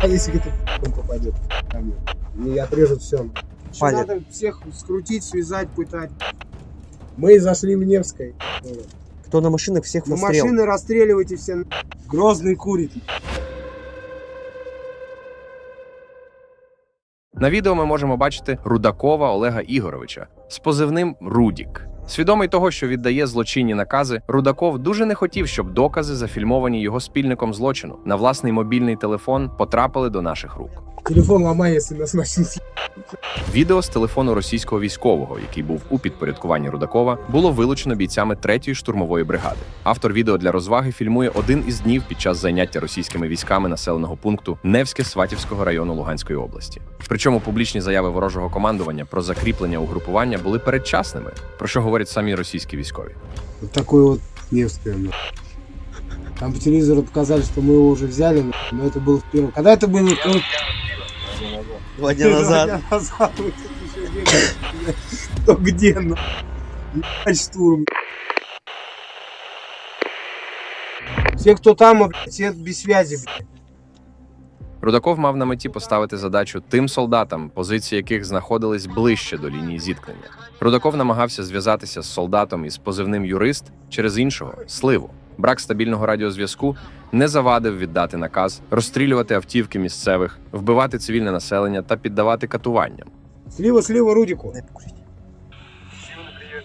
А если это он попадет ко мне? И отрежут все. Понятно. Надо всех скрутить, связать, пытать. Мы зашли в Невской. Кто на машинах, всех На расстрел. машины расстреливайте все. Грозный курит. На відео ми можемо бачити Рудакова Олега Ігоровича з позивним Рудік. Свідомий того, що віддає злочинні накази, Рудаков дуже не хотів, щоб докази, зафільмовані його спільником злочину, на власний мобільний телефон потрапили до наших рук. Телефон ломай, если нас Відео з телефону російського військового, який був у підпорядкуванні Рудакова, було вилучено бійцями 3-ї штурмової бригади. Автор відео для розваги фільмує один із днів під час заняття російськими військами населеного пункту Невське Сватівського району Луганської області. Причому публічні заяви ворожого командування про закріплення угрупування були передчасними, про що говорять самі російські військові. Вот такой вот Невская. ну. Там по телевизору показали, что мы его уже взяли, ну, но это было в первом. Когда это было? Ну, Два дня назад. Два дня назад. Мы тут еще бегали. Кто где? ну. Ебать, штурм. Все, кто там, блядь, все без связи. блядь. Рудаков мав на меті поставити задачу тим солдатам, позиції яких знаходились ближче до лінії зіткнення. Рудаков намагався зв'язатися з солдатом із позивним юрист через іншого сливу. Брак стабільного радіозв'язку не завадив віддати наказ розстрілювати автівки місцевих, вбивати цивільне населення та піддавати катуванням. Слива, слива Рудику. Дай покурить.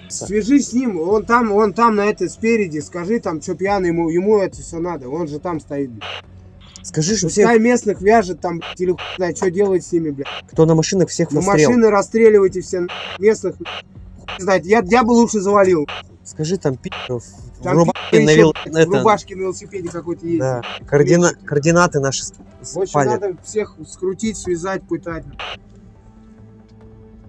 Свяжись с ним, он там, он там на это спереди, скажи там, что пьяный, ему, ему это все надо, он же там стоит. Скажи, что Пускай всех, местных вяжет там, или хуй знает, что делать с ними, блядь. кто на машинах, всех Ну, расстрел. машины расстреливайте все местных. хуй знает, я, я бы лучше завалил. Скажи там пи***ов, Там рубашке пи***, на вел- это, рубашке на велосипеде какой-то есть. да, координа- координаты наши В общем, спали. надо всех скрутить, связать, пытать.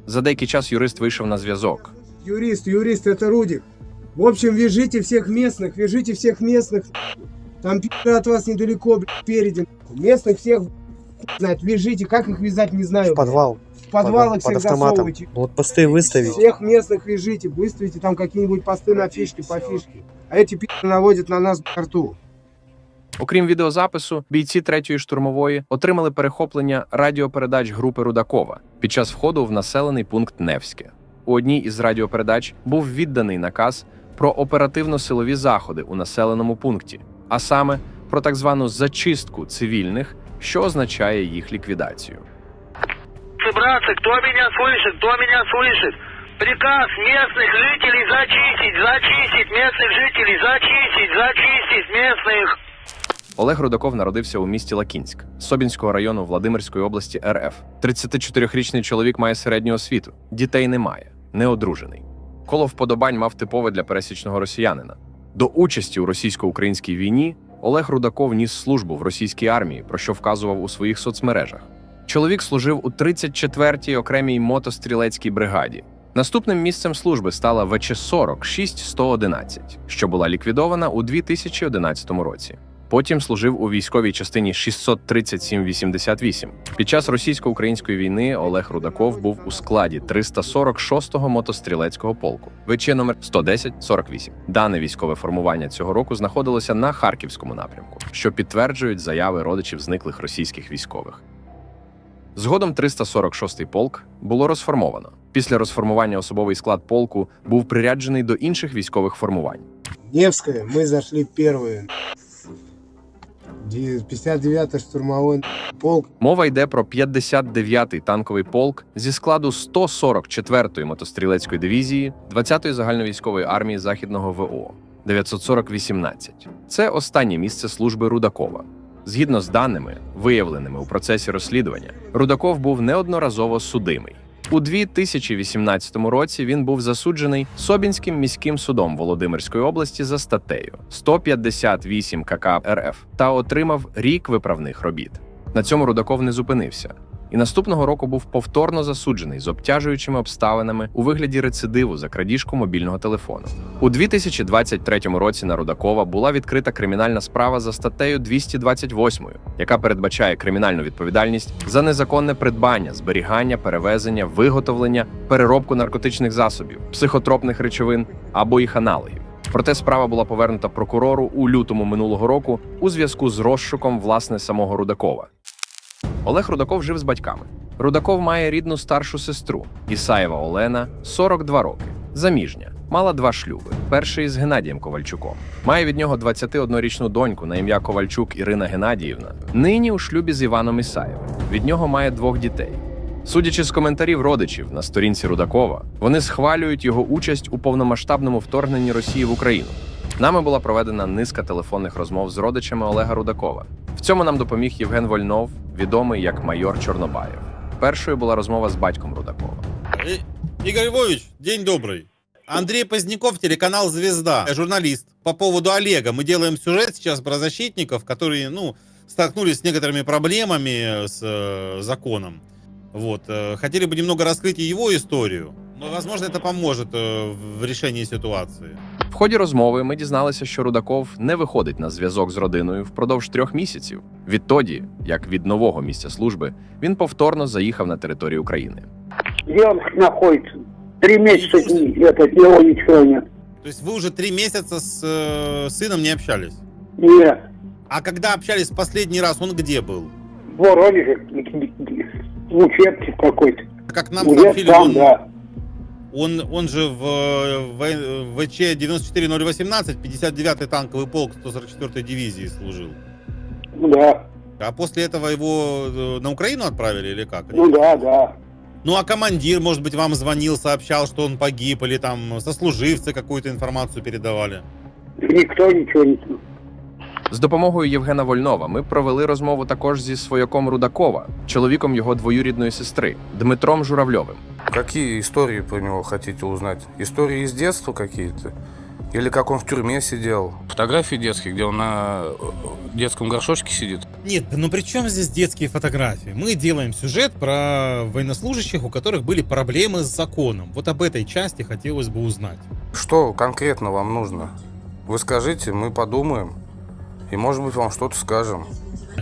За деякий час юрист вийшов на зв'язок. Юрист, юрист, это Рудик. В общем, вяжите всех местных, вяжите всех местных. Там пи***ы от вас недалеко, блядь, спереди. Местных всех, хуй знает, вяжите. Как их вязать, не знаю. в подвал. В подвалах под всех автоматом. засовывайте. Блокпосты выставить. Всех местных вяжите, выставите там какие-нибудь посты на фишки, по фишке. А эти пи***ы наводят на нас карту. Окрім відеозапису, бійці третьої штурмової отримали перехоплення радіопередач групи Рудакова під час входу в населений пункт Невське. У одній із радіопередач був відданий наказ про оперативно-силові заходи у населеному пункті, а саме про так звану зачистку цивільних, що означає їх ліквідацію. Братцы, кто меня слышит? Кто меня слышит? Приказ местных жителей зачистить, зачистить местных жителей, зачистить, зачистить местных. Олег Рудаков народився у місті Лакінськ Собінського району Владимирської області РФ. 34-річний чоловік має середню освіту, дітей немає, не одружений. Коло вподобань мав типове для пересічного росіянина. До участі у російсько-українській війні Олег Рудаков ніс службу в російській армії, про що вказував у своїх соцмережах. Чоловік служив у 34-й окремій мотострілецькій бригаді. Наступним місцем служби стала ВЧ-40 6111, що була ліквідована у 2011 році. Потім служив у військовій частині 637-88. Під час російсько-української війни Олег Рудаков був у складі 346-го мотострілецького полку. ВЧ номер 110-48. Дане військове формування цього року знаходилося на харківському напрямку, що підтверджують заяви родичів зниклих російських військових. Згодом 346-й полк було розформовано. Після розформування особовий склад полку був приряджений до інших військових формувань. Невская, мы зашли первые. Ди- 59-й штурмовой полк. Мова йде про 59-й танковий полк зі складу 144-ї мотострілецької дивізії 20-ї загальновійськової армії Західного ВО 940-18. Це останнє місце служби Рудакова. Згідно з даними, виявленими у процесі розслідування, Рудаков був неодноразово судимий. У 2018 році він був засуджений Собінським міським судом Володимирської області за статтею 158 КК РФ та отримав рік виправних робіт. На цьому Рудаков не зупинився. І наступного року був повторно засуджений з обтяжуючими обставинами у вигляді рецидиву за крадіжку мобільного телефону. У 2023 році на Рудакова була відкрита кримінальна справа за статтею 228, яка передбачає кримінальну відповідальність за незаконне придбання, зберігання, перевезення, виготовлення, переробку наркотичних засобів, психотропних речовин або їх аналогів. Проте справа була повернута прокурору у лютому минулого року у зв'язку з розшуком власне самого Рудакова. Олег Рудаков жив з батьками. Рудаков має рідну старшу сестру Ісаєва Олена, 42 роки, заміжня, мала два шлюби. Перший з Геннадієм Ковальчуком. Має від нього 21-річну доньку на ім'я Ковальчук Ірина Геннадіївна. Нині у шлюбі з Іваном Ісаєвим. Від нього має двох дітей. Судячи з коментарів родичів на сторінці Рудакова, вони схвалюють його участь у повномасштабному вторгненні Росії в Україну. Нами була проведена низка телефонних розмов з родичами Олега Рудакова. В цьому нам допоміг Євген Вольнов, відомий як майор Чорнобаєв. Першою була розмова з батьком Рудакова. Э, Игорь Львович, день добрый. Андрей Поздняков, телеканал «Звезда», Я журналист. По поводу Олега мы делаем сюжет сейчас про защитников, которые, ну, столкнулись с некоторыми проблемами с э, законом. Вот. э, хотели бы немного раскрыть и его историю. Ну, Возможно, это поможет э, в решении ситуации. В ході розмови ми дізналися, що Рудаков не виходить на зв'язок з родиною впродовж трьох місяців. Відтоді, як від нового місця служби, він повторно заїхав на територію України. Где он находится? Три месяца не- это, его ничего нет. То есть вы уже три месяца с э, сыном не общались? Нет. А когда общались в последний раз, он где был? В Воронеже, в учебке какой-то. Как нам Где сообщили, там, он, да. Он, он же в, э, в ВЧ 94018, 59-й танковый полк 144-й дивизии служил. Ну да. А после этого его э, на Украину отправили или как? Ну да, да. Ну а командир, может быть, вам звонил, сообщал, что он погиб, или там сослуживцы какую-то информацию передавали? Никто ничего не... З допомогою Євгена Вольнова ми провели розмову також зі свояком Рудакова, чоловіком його двоюрідної сестри Дмитром Журавльовим. Какие истории про него хотите узнать? Истории из детства какие-то? Или как он в тюрьме сидел? Фотографии детские, где он на э, детском горшочке сидит? Нет, ну при чем здесь детские фотографии? Мы делаем сюжет про военнослужащих, у которых были проблемы с законом. Вот об этой части хотелось бы узнать. Что конкретно вам нужно? Вы скажите, мы подумаем. И может быть вам что-то скажем.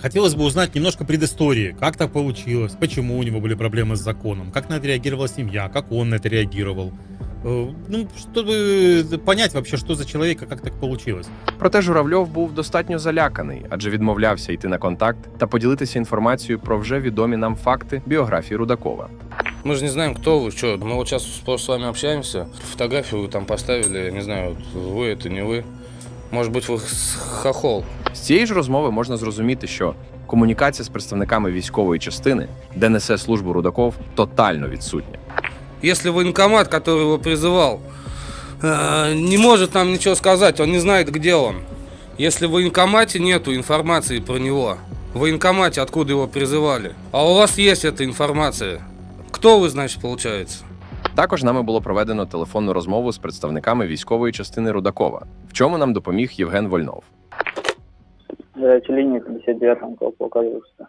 Хотелось бы узнать немножко предыстории. Как так получилось? Почему у него были проблемы с законом? Как на это реагировала семья? Как он на это реагировал? Э, Ну, чтобы понять вообще, что за человек и как так получилось. Проте Журавльов був достатньо заляканий, адже відмовлявся йти на контакт та поділитися інформацією про вже відомі нам факти біографії Рудакова. Мы же не знаем, кто вы, что. Мы вот сейчас просто с вами общаемся. Фотографию вы там поставили, я не знаю, вот вы это, не вы. Может быть, вы с- хохол. З цієї ж розмови можна зрозуміти, що комунікація з представниками військової частини, де несе службу Рудаков, тотально відсутня. Если военкомат, который его призывал, э, не может нам ничего сказать, он не знает, где он. Если в военкомате нету информации про него, в военкомате откуда его призывали, а у вас есть эта информация, кто вы, значит, получается? Також нами було проведено телефонну розмову з представниками військової частини Рудакова, в чому нам допоміг Євген Вольнов. Горячая линия 59 танкового полка Юста.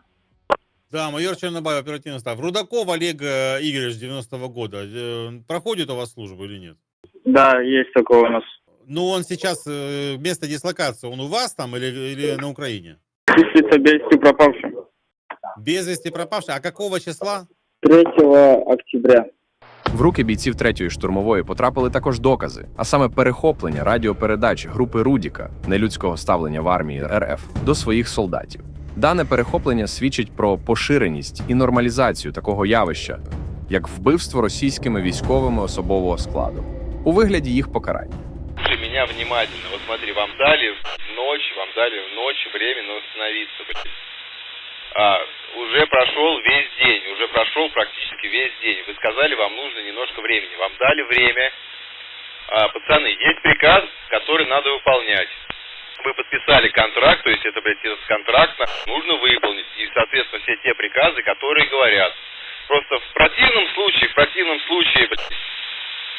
Да, майор Чернобаев, оперативный став. Рудаков Олег э, Игоревич 90-го года. Э, Проходит у вас службу или нет? Да, есть такое у нас. Ну, он сейчас, э, место дислокации, он у вас там или, или на Украине? Числится без вести пропавшим. Без вести пропавший. А какого числа? 3 октября. В руки бійців третьої штурмової потрапили також докази, а саме перехоплення радіопередач групи Рудіка нелюдського ставлення в армії РФ до своїх солдатів. Дане перехоплення свідчить про поширеність і нормалізацію такого явища, як вбивство російськими військовими особового складу у вигляді їх покарання. Меня внимательно. Вот смотри, вам дали в ночь, вам дали в ночь временно восстановиться. блядь. А, уже прошел весь день, уже прошел практически весь день. Вы сказали, вам нужно немножко времени. Вам дали время. А, пацаны, есть приказ, который надо выполнять. Вы подписали контракт, то есть это, блядь, этот контракт на- нужно выполнить. И, соответственно, все те приказы, которые говорят. Просто в противном случае, в противном случае, блядь,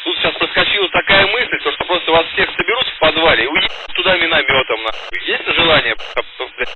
Тут сейчас проскочила такая мысль, то, что просто вас всех соберут в подвале и уедут туда минометом. нахуй. Есть желание, блядь,